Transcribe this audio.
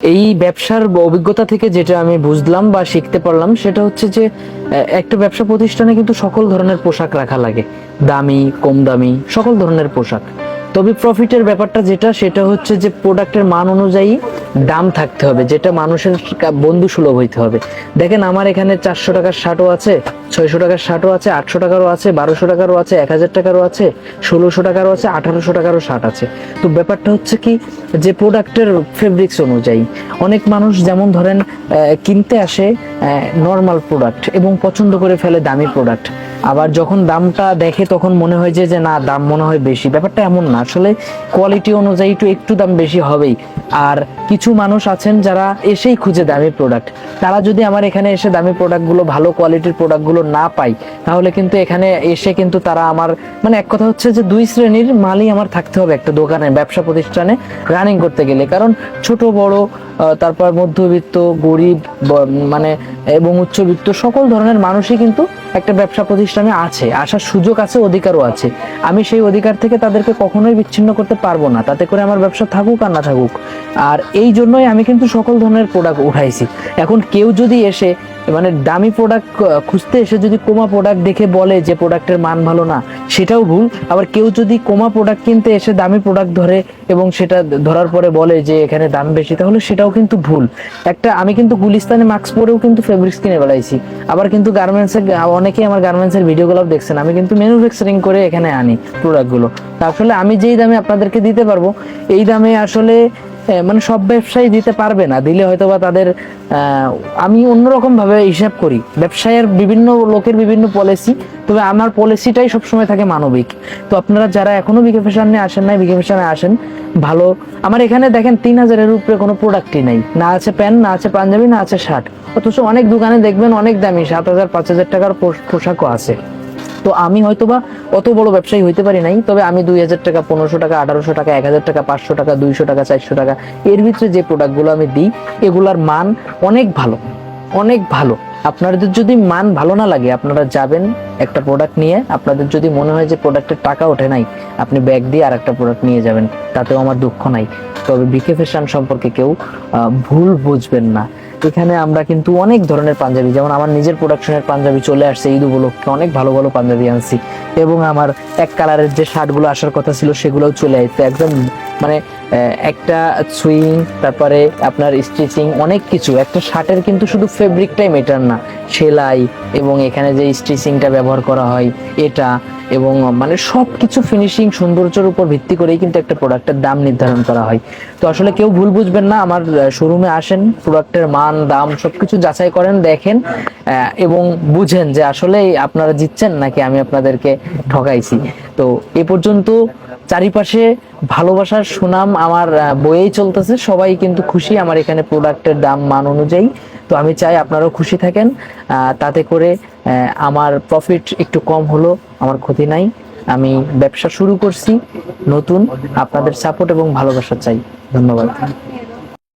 এই ব্যবসার অভিজ্ঞতা থেকে যেটা আমি বুঝলাম বা শিখতে পারলাম, সেটা হচ্ছে যে একটা ব্যবসা প্রতিষ্ঠানে কিন্তু সকল ধরনের পোশাক রাখা লাগে। দামি, কম দামি, সকল ধরনের পোশাক। তবে প্রফিটের ব্যাপারটা যেটা, সেটা হচ্ছে যে প্রোডাক্টের মান অনুযায়ী দাম থাকতে হবে, যেটা মানুষের বন্ধু সুলভ হইতে হবে। দেখেন আমার এখানে চারশো টাকার শার্টও আছে ছয়শো টাকার শার্টও আছে, আটশো টাকারও আছে, বারোশো টাকারও আছে, এক হাজার টাকারও আছে, ষোলোশো টাকারও আছে, আঠারোশো টাকারও শার্ট আছে। তো ব্যাপারটা হচ্ছে কি, যে প্রোডাক্টের ফেব্রিক্স অনুযায়ী অনেক মানুষ যেমন ধরেন কিনতে আসে নর্মাল প্রোডাক্ট এবং পছন্দ করে ফেলে দামি প্রোডাক্ট আবার যখন দামটা দেখে তখন মনে হয় যে না, দাম মনে হয় বেশি। ব্যাপারটা এমন না, আসলে কোয়ালিটি অনুযায়ী একটু একটু দাম বেশি হবেই। আর কিছু মানুষ আছেন যারা এসেই খুঁজে দামি প্রোডাক্ট তারা যদি আমার এখানে এসে দামি প্রোডাক্টগুলো ভালো কোয়ালিটির প্রোডাক্টগুলো না পাই, তাহলে কিন্তু এখানে এসে কিন্তু তারা আমার মানে এক কথা হচ্ছে যে দুই শ্রেণির মালই আমার থাকতে হবে একটা দোকানে, ব্যবসা প্রতিষ্ঠানে রানিং করতে গেলে। কারণ ছোট, বড় তারপর মধ্যবিত্ত, গরিব মানে এবং উচ্চবিত্ত সকল ধরনের মানুষই কিন্তু একটা ব্যবসা প্রতিষ্ঠানে আছে, আসার সুযোগ আছে, অধিকারও আছে। আমি সেই অধিকার থেকে তাদেরকে কখনোই বিচ্ছিন্ন করতে পারব না, তাতে করে আমার ব্যবসা থাকুক আর না থাকুক। আর এই জন্যই আমি কিন্তু সকল ধরনের প্রোডাক্ট উঠাইছি। এখন কেউ যদি এসে মানে দামি প্রোডাক্ট খুঁজতে এসে যদি কোমা প্রোডাক্ট দেখে বলে যে প্রোডাক্টের মান ভালো না, সেটাও ভুল। আবার কেউ যদি কোমা প্রোডাক্ট কিনতে এসে দামি প্রোডাক্ট ধরে এবং সেটা ধরার পরে বলে যে এখানে দাম বেশি, তাহলে সেটাও কিন্তু ভুল। একটা, আমি কিন্তু গুলিস্তানে মাস্ক পরেও কিন্তু ফেব্রিক্স কিনে বেড়াইছি আবার কিন্তু গার্মেন্টসের অনেকেই আমার গার্মেন্টসের ভিডিওগুলো দেখছেন। আমি কিন্তু ম্যানুফ্যাকচারিং করে এখানে আনি প্রোডাক্টগুলো আসলে আমি যেই দামে আপনাদেরকে দিতে পারব, এই দামে আসলে মানে সব ব্যবসায়ী দিতে পারবে না, দিলে হয়তো বা তাদের আমি অন্যরকম ভাবে হিসাব করি। ব্যবসায়ের বিভিন্ন লোকের বিভিন্ন পলিসি তবে আমার পলিসিটাই সবসময় থাকে মানবিক। তো আপনারা যারা এখনও বিকে ফ্যাশনে আসেন নাই বিকে ফ্যাশনে আসেন, ভালো। আমার এখানে দেখেন তিন হাজারের উপরে কোনো প্রোডাক্টই নাই। না আছে প্যান্ট না আছে পাঞ্জাবি, না আছে শার্ট অথচ অনেক দোকানে দেখবেন অনেক দামি, সাত হাজার, পাঁচ হাজার টাকার পোশ- পোশাকও আছে। তো আমি হয়তো বা অত বড় ব্যবসায়ী হইতে পারি নাই, তবে আমি দুই হাজার টাকা, পনেরোশো টাকা, আঠারোশো টাকা, এক হাজার টাকা, পাঁচশো টাকা, দুইশো টাকা, চারশো টাকা, এর ভিতরে যে প্রোডাক্টগুলো আমি দিই, এগুলার মান অনেক ভালো অনেক ভালো। আপনাদের যদি মান ভালো না লাগে, আপনারা যাবেন একটা প্রোডাক্ট নিয়ে, আপনাদের যদি মনে হয় যে প্রোডাক্টের টাকা ওঠে নাই, আপনি ব্যাগ দিয়ে আর একটা প্রোডাক্ট নিয়ে যাবেন, তাতেও আমার দুঃখ নাই। তবে বিকে ফ্যাশন সম্পর্কে কেউ ভুল বুঝবেন না। এখানে আমরা কিন্তু অনেক ধরনের পাঞ্জাবি, যেমন আমার নিজের প্রোডাকশনের পাঞ্জাবি চলে আসছে ঈদ উপলক্ষে, অনেক ভালো ভালো পাঞ্জাবি আনছি। এবং আমার এক কালারের যে শার্টগুলো আসার কথা ছিল, সেগুলোও চলে আসছে। একদম মানে একটা সুইং, তারপরে আপনার স্টিচিং অনেক কিছু। একটা শার্টের কিন্তু শুধু ফেব্রিকটাই মেটার সেলাই এবং এখানে যে স্টিচিংটা ব্যবহার করা হয়, এটা এবং মানে সব কিছু ফিনিশিং সৌন্দর্যের উপর ভিত্তি করেই কিন্তু একটা প্রোডাক্টের দাম নির্ধারণ করা হয়। তো আসলে কেউ ভুল বুঝবেন না, আমার শোরুমে আসেন প্রোডাক্টের মান, দাম সবকিছু যাচাই করেন, দেখেন এবং বুঝেন যে আসলে আপনারা জিতছেন নাকি আমি আপনাদেরকে ঠকাইছি। তো এ পর্যন্ত চারিপাশে ভালোবাসার সুনাম আমার বইয়েই চলতেছে। সবাই কিন্তু খুশি আমার এখানে প্রোডাক্টের দাম, মান অনুযায়ী। তো আমি চাই আপনারাও খুশি থাকেন। তাতে করে আমার প্রফিট একটু কম হলো, আমার ক্ষতি নাই। আমি ব্যবসা শুরু করছি, নতুন, আপনাদের সাপোর্ট এবং ভালোবাসা চাই। ধন্যবাদ।